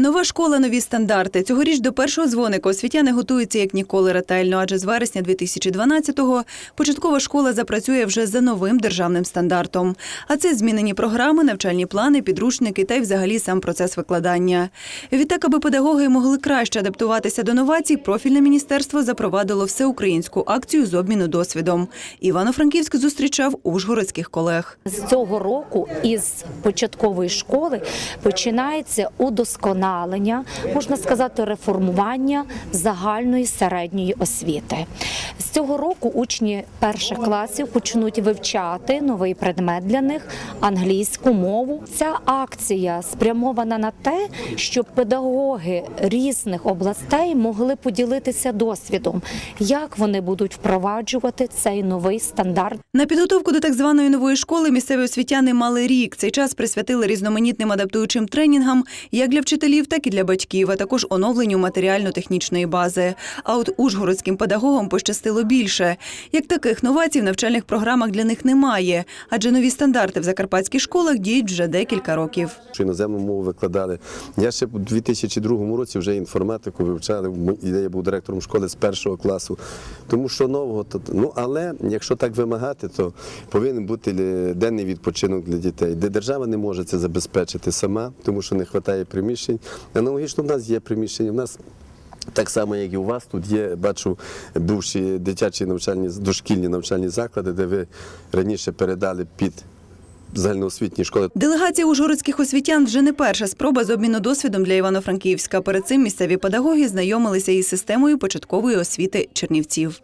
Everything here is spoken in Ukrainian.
Нова школа, нові стандарти. Цьогоріч до першого дзвоника освітяни готуються як ніколи ретельно, адже з вересня 2012-го початкова школа запрацює вже за новим державним стандартом. А це змінені програми, навчальні плани, підручники та й взагалі сам процес викладання. Відтак, аби педагоги могли краще адаптуватися до новацій, профільне міністерство запровадило всеукраїнську акцію з обміну досвідом. Івано-Франківськ зустрічав ужгородських колег. З цього року із початкової школи починається удосконалення, можна сказати, реформування загальної середньої освіти. З цього року учні перших класів почнуть вивчати новий предмет для них англійську мову. Ця акція спрямована на те, щоб педагоги різних областей могли поділитися досвідом, як вони будуть впроваджувати цей новий стандарт На підготовку до так званої нової школи місцеві освітяни мали рік. Цей час присвятили різноманітним адаптуючим тренінгам як для вчителів, так і для батьків, а також оновленню матеріально-технічної бази. А от ужгородським педагогам пощастило більше. Як таких новацій в навчальних програмах для них немає, адже нові стандарти в закарпатських школах діють вже декілька років. що іноземну мову викладали. Я ще у 2002 році вже інформатику вивчали. Я був директором школи з першого класу. Тому що нового то ну але якщо так вимагати, то повинен бути денний відпочинок для дітей, де держава не може це забезпечити сама, тому що не вистачає приміщень. Аналогічно в нас є приміщення. В нас так само, як і у вас, тут є, бачу, бувші дитячі навчальні дошкільні навчальні заклади, де ви раніше передали під загальноосвітні школи. Делегація ужгородських освітян вже не перша спроба з обміну досвідом для Івано-Франківська. Перед цим місцеві педагоги знайомилися із системою початкової освіти чернівців.